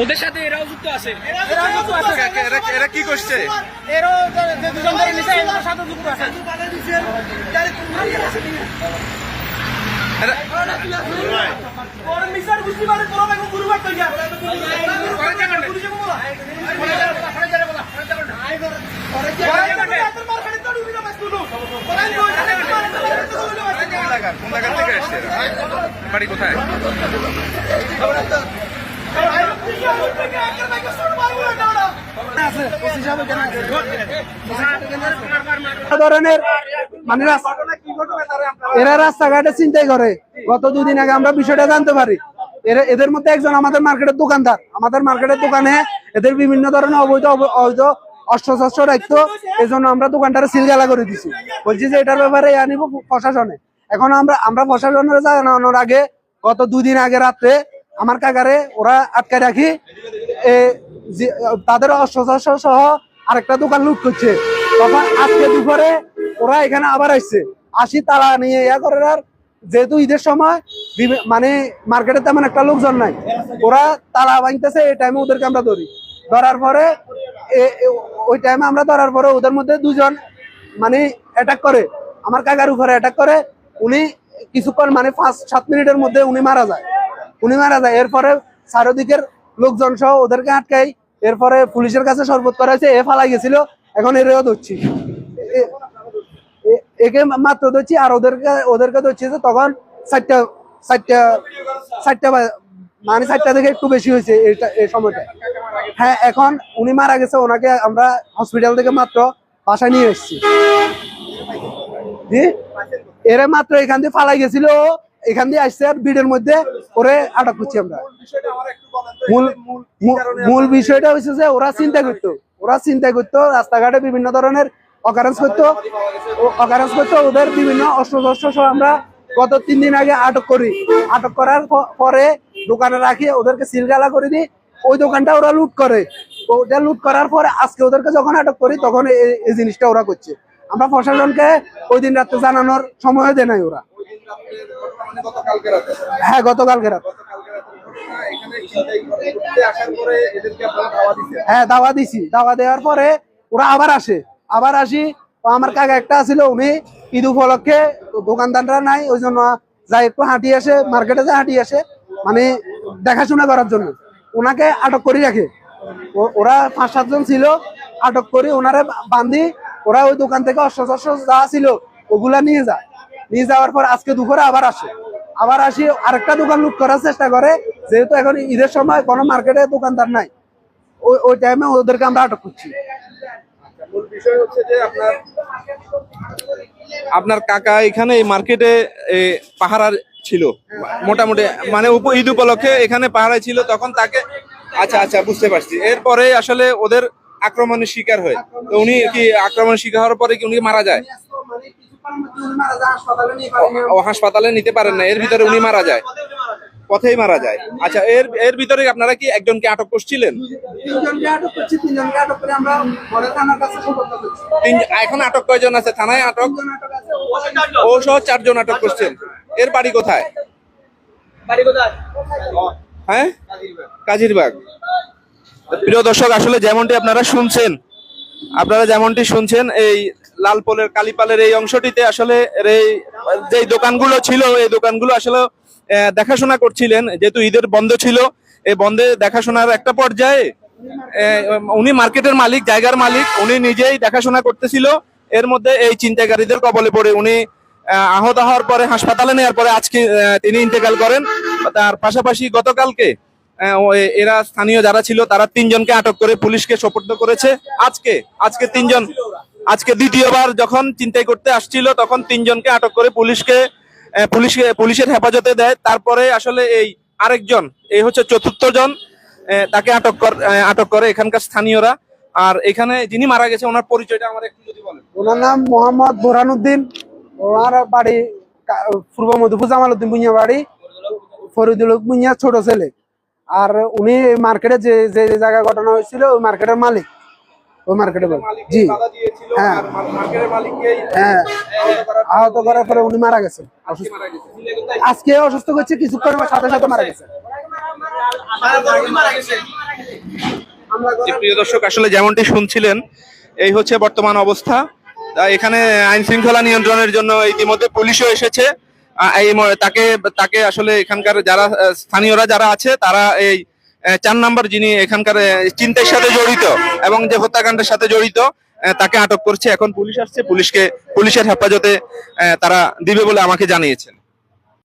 ওদের সাথে এরাও যুক্ত আছে এরা এরা কি করছে এরও দুজন ধরে নিছে এদের সাথে যুক্ত আছে কোন জায়গা থেকে এসছে বাড়ি কোথায় মানে এরা রাস্তাঘাটে চিন্তাই করে। গত দুদিন আগে আমরা বিষয়টা জানতে পারি। এরা এদের মধ্যে একজন আমাদের মার্কেটের দোকানদার। আমাদের মার্কেটের দোকানে এদের বিভিন্ন ধরনের অবৈধ অব- অবৈধ অস্ত্রশস্ত্র রাখতো। আমরা দোকানটারে সিলগালা করে দিছি। বলছি যে এটার ব্যাপারে আনিব প্রশাসনে। এখন আমরা আমরা প্রশাসনের আগে গত দুদিন আগে রাত্রে আমার কাগারে ওরা আটকে রাখি। তাদের অস্ত্রশস্ত্র সহ আরেকটা দোকান লুট করছে। তখন আজকে দুপুরে ওরা এখানে আবার আসছে। আসি তালা নিয়ে ইয়া করে আর যেহেতু ঈদের সময় মানে মার্কেটে তেমন একটা লোকজন নাই। ওরা তালা ভাঙতেছে, এই টাইমে ওদেরকে আমরা ধরি। ধরার পরে ওই টাইমে আমরা ধরার পরে ওদের মধ্যে দুজন মানে অ্যাটাক করে। আমার কাকার উপরে অ্যাটাক করে। উনি কিছুক্ষণ মানে পাঁচ, সাত মিনিটের মধ্যে উনি মারা যায়। উনি মারা যায়। এরপরে চারিদিকের লোকজন সহ ওদেরকে আটকাই। এরপরে পুলিশের কাছে শরবত করা হয়েছে এ ফালাই গেছিল, এখন এরেও ধরছি। একে মাত্র ধরছি, আর ওদেরকে ওদেরকে ধরছি যে তখন চারটা চারটা চারটা মানে চারটা থেকে একটু বেশি হয়েছে এই সময়টা। হ্যাঁ এখন উনি মারা গেছে, ওনাকে আমরা হসপিটাল থেকে মাত্র বাসায় নিয়ে এসেছি। এরা মাত্র এখান দিয়ে ফালাই গেছিল এখান দিয়ে আসছে আর ভিড়ের মধ্যে ওরে আটক করছি আমরা। মূল বিষয়টা হচ্ছে যে ওরা চিন্তা করতো, ওরা চিন্তা করতো রাস্তাঘাটে বিভিন্ন ধরনের অকারেন্স করতো। অকারেন্স করতো, ওদের বিভিন্ন অস্ত্র শস্ত্র সহ আমরা গত তিন দিন আগে আটক করি। আটক করার পরে দোকানে রাখি, ওদেরকে সিলগালা করে দিই। ওই দোকানটা ওরা লুট করে। ওটা লুট করার পরে আজকে ওদেরকে যখন আটক করি, তখন এই জিনিসটা ওরা করছে। আমরা প্রশাসনকে ওই দিন রাত্রে জানানোর সময় দেয় নাই ওরা। হ্যাঁ গতকালকে রাত। হ্যাঁ দাওয়া দিছি। দাওয়া দেওয়ার পরে ওরা আবার আসে। আবার আসি আমার কাকা একটা ছিল উনি ঈদ উপলক্ষে দোকানদাররা নাই, ওই জন্য যাই একটু হাঁটি আসে, মার্কেটে যায় হাঁটি আসে মানে দেখাশোনা করার জন্য। ওনাকে আটক করে রাখে। ওরা পাঁচ সাতজন ছিল, আটক করে ওনারে বান্ধি, ওরা ওই দোকান থেকে অস্ত্র যা ছিল, ওগুলা নিয়ে যায়। নিয়ে যাওয়ার পর আজকে দুপুরে আবার আসে। আবার আসি আরেকটা দোকান লুট করার চেষ্টা করে যেহেতু এখন ঈদের সময় কোনো মার্কেটে দোকানদার নাই। ওই ওই টাইমে ওদেরকে আমরা আটক করছি। আপনার কাকা এখানে এই মার্কেটে এ, পাহারা ছিল। মোটামুটি মানে ঈদ উপলক্ষে এখানে পাহারা ছিল তখন তাকে আচ্ছা আচ্ছা বুঝতে পারছি। এরপরে আসলে ওদের আক্রমণের শিকার হয়। তো উনি কি আক্রমণের শিকার হওয়ার পরে কি উনি মারা যায়? ও হাসপাতালে নিতে পারেন না এর ভিতরে উনি মারা যায়। পথেই মারা যায়। আচ্ছা এর এর ভিতরে আপনারা কি একজনকে আটক করছিলেন? তিন এখন আটক কয়জন আছে? থানায় আটক? ও সহ চারজন। আটক করছেন। এর বাড়ি কোথায়? হ্যাঁ? কাজিরবাগ। প্রিয় দর্শক আসলে যেমনটি আপনারা শুনছেন আপনারা যেমনটি শুনছেন এই লালপোলের কালীপালের এই অংশটিতে আসলে এই যে দোকানগুলো ছিল এই দোকানগুলো আসলে দেখাশোনা করছিলেন যেহেতু ঈদের বন্ধ ছিল এই বন্ধে দেখাশোনার একটা পর্যায়ে উনি মার্কেটের মালিক জায়গার মালিক উনি নিজেই দেখাশোনা করতেছিল এর মধ্যে এই চিন্তাকারীদের কবলে পড়ে উনি আহ, আহত হওয়ার পরে হাসপাতালে নেওয়ার পরে আজকে তিনি ইন্তেকাল করেন তার পাশাপাশি গতকালকে এরা স্থানীয় যারা ছিল তারা তিনজনকে আটক করে পুলিশকে সোপর্দ করেছে আজকে আজকে তিনজন আজকে দ্বিতীয়বার যখন চিন্তাই করতে আসছিল, তখন তিনজনকে আটক করে পুলিশকে পুলিশকে, পুলিশের হেফাজতে দেয়। তারপরে আসলে এই আরেকজন, এই হচ্ছে চতুর্থ জন তাকে আটক আটক করে এখানকার স্থানীয়রা। আর এখানে যিনি মারা গেছে, ওনার পরিচয়টা আমার একটু যদি বলেন। ওনার নাম মোহাম্মদ বোরহানুদ্দিন। ওনার বাড়ি পূর্ব মধুপুর জামাল উদ্দিন বুনিয়া বাড়ি, ফরিদুল বুনিয়া ছোট ছেলে। আর উনি মার্কেটে যে যে জায়গায় ঘটনা হয়েছিল, ওই মার্কেটের মালিক। জি। হ্যাঁ। হ্যাঁ। আহত করার পরে উনি মারা গেছেন। আজকে অসুস্থ। করছে কিছুক্ষণের সাথে সাথে মারা গেছে। প্রিয় দর্শক আসলে যেমনটি শুনছিলেন এই হচ্ছে বর্তমান অবস্থা। এখানে আইন শৃঙ্খলা নিয়ন্ত্রণের জন্য ইতিমধ্যে পুলিশও এসেছে। এই তাকে তাকে আসলে এখানকার যারা স্থানীয়রা যারা আছে তারা এই চার নাম্বার যিনি এখানকার চিন্তার সাথে জড়িত এবং যে হত্যাকাণ্ডের সাথে জড়িত তাকে আটক করছে। এখন পুলিশ আসছে। পুলিশকে, পুলিশের হেফাজতে তারা দিবে বলে আমাকে জানিয়েছেন।